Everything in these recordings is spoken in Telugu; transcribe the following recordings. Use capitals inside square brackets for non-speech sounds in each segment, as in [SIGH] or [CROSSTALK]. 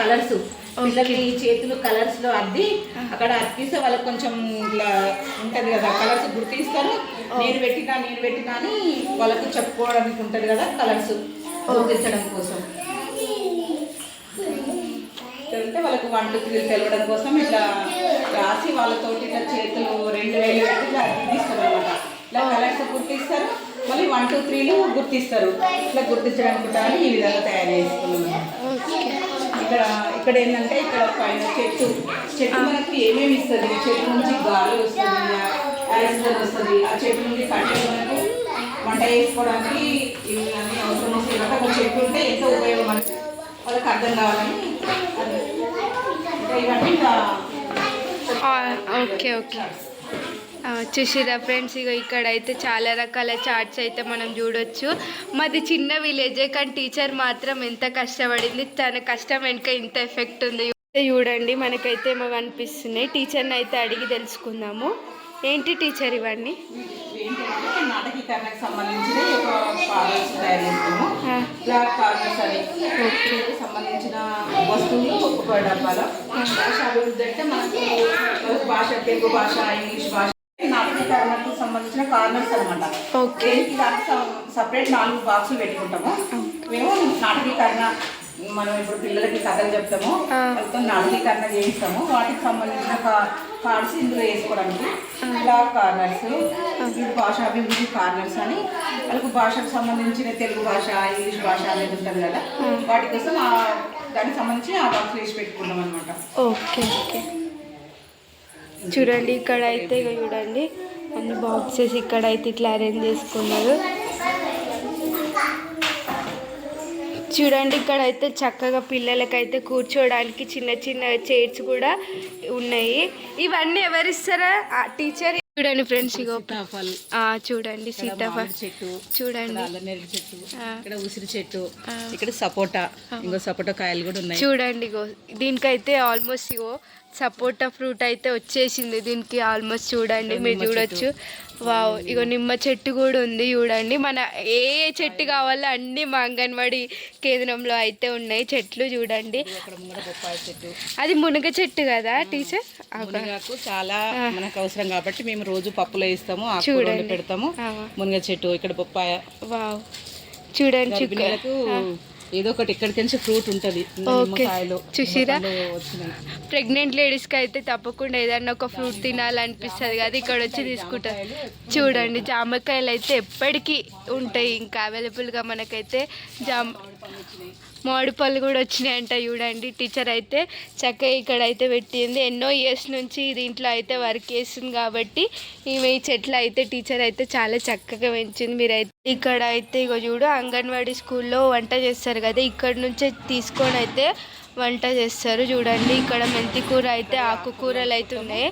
కలర్స్. పిల్లల్ని చేతులు కలర్స్లో అద్ది అక్కడ అతికిస్తే వాళ్ళకి కొంచెం ఇట్లా ఉంటది కదా కలర్స్ గుర్తిస్తారు. నేను పెట్టినా నేను పెట్టినా అని వాళ్ళకి చెప్పుకోవడానికి ఉంటది కదా కలర్స్ గుర్తించడం కోసం. అంటే వాళ్ళకి వన్ టూ త్రీ తెలవడం కోసం ఇట్లా రాసి వాళ్ళతోటి ఇట్లా చేతులు రెండు వేలు పెట్టి ఇట్లా అనమాట ఇట్లా కలర్స్ గుర్తిస్తారు మళ్ళీ వన్ టూ త్రీలు గుర్తిస్తారు. ఇట్లా గుర్తించడానికి ఈ విధంగా తయారు చేసుకున్నాం ఇక్కడ ఇక్కడ ఏంటంటే ఇక్కడ పైన చెట్టు. చెట్టు మనకు ఏమేమి ఇస్తుంది? చెట్టు నుంచి గాలి వస్తుంది ఆక్సిజన్ వస్తుంది. ఆ చెట్టు నుండి కట్టెలు మనకు వంట చేసుకోవడానికి ఇవి అన్ని అవసరం కాబట్టి ఒక చెట్టు ఉంటే ఎంతో ఉపయోగం మనకి వాళ్ళకి అర్థం కావాలని ఇవన్నీ ఓకే ఓకే. చూసిరా ఫ్రెండ్స్ ఇక ఇక్కడ అయితే చాలా రకాల చార్ట్స్ అయితే మనం చూడొచ్చు. మాది చిన్న విలేజే కానీ టీచర్ మాత్రం ఎంత కష్టపడింది తన కష్టం వెనుక ఇంత ఎఫెక్ట్ ఉంది. చూడండి మనకైతే ఏమో కనిపిస్తున్నాయి. టీచర్ని అయితే అడిగి తెలుసుకుందాము. ఏంటి టీచర్ ఇవన్నీ? సంబంధించిన వస్తువులు డబ్బాలో. అభివృద్ధి అంటే మనకు భాష తెలుగు భాష ఇంగ్లీష్ భాష నాటకీకరణకు సంబంధించిన కార్నర్స్ అనమాట ఓకే. దేనికి సపరేట్ నాలుగు బాక్సులు పెట్టుకుంటాము. మేము నాటకీకరణ మనం ఇప్పుడు పిల్లలకి కథలు చెప్తాము. వాళ్ళతో నాటకీకరణ చేయిస్తాము. వాటికి సంబంధించిన కార్డ్స్ ఇందులో వేసుకోవడానికి బ్లాక్ కార్నర్స్ ఇది భాష అభివృద్ధి కార్నర్స్ అని వాళ్ళకు భాషకు సంబంధించిన తెలుగు భాష ఇంగ్లీష్ భాష అనేది ఉంటుంది కదా. వాటి కోసం ఆ దానికి సంబంధించి ఆ బాక్స్ వేసి పెట్టుకున్నాం అనమాట ఓకే ఓకే. చూడండి ఇక్కడ అయితే చూడండి. అన్ని బాక్సెస్ ఇక్కడ అయితే ఇట్లా అరేంజ్ చేసుకున్నారు. చూడండి ఇక్కడ అయితే చక్కగా పిల్లలకైతే కూర్చోవడానికి చిన్న చిన్న చైర్స్ కూడా ఉన్నాయి. ఇవన్నీ ఎవరిస్తారా? టీచర్ చూడండి ఫ్రెండ్స్ ఇగో చూడండి సీతాఫల్. చెట్టు చూడండి. అల్లనేరు చెట్టు. ఇక్కడ ఉసిరి చెట్టు ఇక్కడ సపోటా ఇంకో సపోటా కాయలు కూడా ఉన్నాయి. చూడండి ఇగో దీనికైతే ఆల్మోస్ట్ ఇగో సపోటా ఫ్రూట్ అయితే వచ్చేసింది దీనికి ఆల్మోస్ట్ చూడండి మీరు చూడొచ్చు. వావ్ ఇగో నిమ్మ చెట్టు కూడా ఉంది చూడండి. మన ఏ చెట్టు కావాలో అన్ని మా అంగన్వాడీ కేంద్రంలో అయితే ఉన్నాయి చెట్లు చూడండి. అది మునగ చెట్టు కదా టీచర్? మునగాకు చాలా మనకు అవసరం కాబట్టి మేము రోజు పప్పులో వేస్తాము చూడండి. పెడతాము. మునగ చెట్టు ఇక్కడ బొప్పాయ. వావ్. చూడండి ఏదో ఒకటి ఇక్కడికి నుంచి ఫ్రూట్ ఉంటుంది. నిమ్మకాయలు చూసిరా? ప్రెగ్నెంట్ లేడీస్కి అయితే తప్పకుండా ఏదన్నా ఒక ఫ్రూట్ తినాలనిపిస్తుంది కదా ఇక్కడ వచ్చి తీసుకుంటారు చూడండి జామకాయలు అయితే ఎప్పటికీ ఉంటాయి ఇంకా అవైలబుల్గా మనకైతే జామ మామిడి పళ్ళు కూడా వచ్చినాయంట చూడండి. టీచర్ అయితే చక్కగా ఇక్కడ అయితే పెట్టింది. ఎన్నో ఇయర్స్ నుంచి దీంట్లో అయితే వర్క్ చేస్తుంది కాబట్టి ఈమె ఈ చెట్లు అయితే టీచర్ అయితే చాలా చక్కగా పెంచింది. మీరైతే ఇక్కడ అయితే ఇగో చూడు అంగన్వాడీ స్కూల్లో వంట చేస్తారు కదా ఇక్కడ నుంచే తీసుకొని అయితే వంట చేస్తారు. చూడండి ఇక్కడ మెంతి కూర అయితే ఆకుకూరలు అయితే ఉన్నాయి.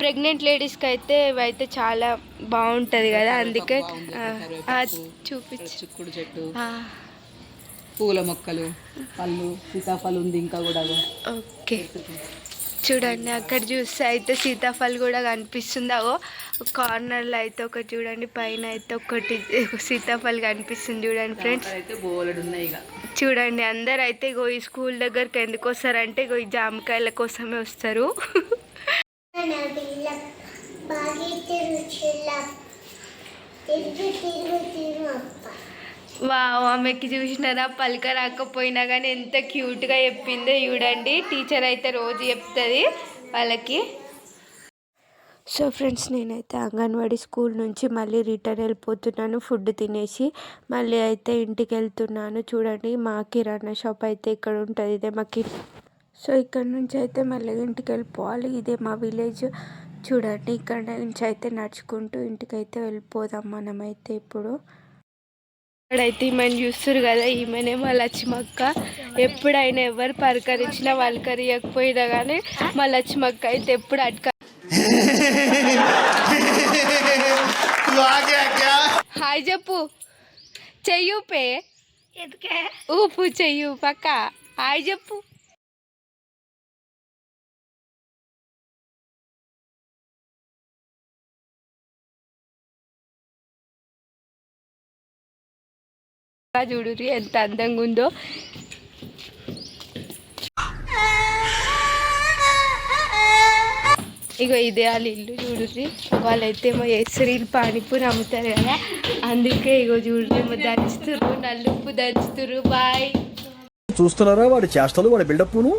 ప్రెగ్నెంట్ లేడీస్కి అయితే ఇవైతే చాలా బాగుంటుంది కదా అందుకే చూపించు. పూల మొక్కలు పళ్ళు సీతాఫలం ఉంది ఇంకా కూడా ఓకే. చూడండి అక్కడ చూస్తే అయితే సీతాఫల్ కూడా కనిపిస్తుంది. అవో కార్నర్లో అయితే ఒకటి చూడండి పైన అయితే ఒకటి సీతాఫల్ కనిపిస్తుంది చూడండి ఫ్రెండ్స్ అయితే బోలెడు ఉన్నాయి ఇక. చూడండి అందరు అయితే ఇగో ఈ స్కూల్ దగ్గరికి ఎందుకు వస్తారంటే ఇగో ఈ జామకాయల కోసమే వస్తారు. [LAUGHS] [LAUGHS] వావ్ ఆమెకి చూసినారా? పలక రాకపోయినా కానీ ఎంత క్యూట్గా చెప్పిందో చూడండి. టీచర్ అయితే రోజు చెప్తుంది వాళ్ళకి. సో ఫ్రెండ్స్ నేనైతే అంగన్వాడీ స్కూల్ నుంచి మళ్ళీ రిటర్న్ వెళ్ళిపోతున్నాను ఫుడ్ తినేసి మళ్ళీ అయితే ఇంటికి వెళ్తున్నాను. చూడండి మా కిరాణా షాప్ అయితే ఇక్కడ ఉంటుంది ఇదే మా కి. సో ఇక్కడ నుంచి అయితే మళ్ళీ ఇంటికి వెళ్ళిపోవాలి ఇదే మా విలేజ్. చూడండి ఇక్కడ నుంచి అయితే నడుచుకుంటూ ఇంటికైతే వెళ్ళిపోదాం మనమైతే ఇప్పుడు. ఇప్పుడైతే ఈమెను చూస్తారు కదా ఈమెనే మా లక్ష్మక్క. ఎప్పుడైనా ఎవరు వాళ్ళు కరీకపోయినా కానీ మా లచ్చిమక్క అయితే ఎప్పుడు అట్క హాయ్ చెప్పు. చెయ్యూపే ఊపు చెయ్యు పక్క. హాయ్ చెప్పు. చూడురి ఎంత అందంగా ఉందో. ఇగో ఇదే వాళ్ళ ఇల్లు చూడుర్రి వాళ్ళైతే మా ఎసరీలు పానీపూరి అమ్ముతారు కదా అందుకే ఇగో చూడుర్రి ఏమో దంచుతురు నలుపు దంచుతురు బాయ్. చూస్తున్నారా వాడి చేష్టలు వాడి బిల్డప్ను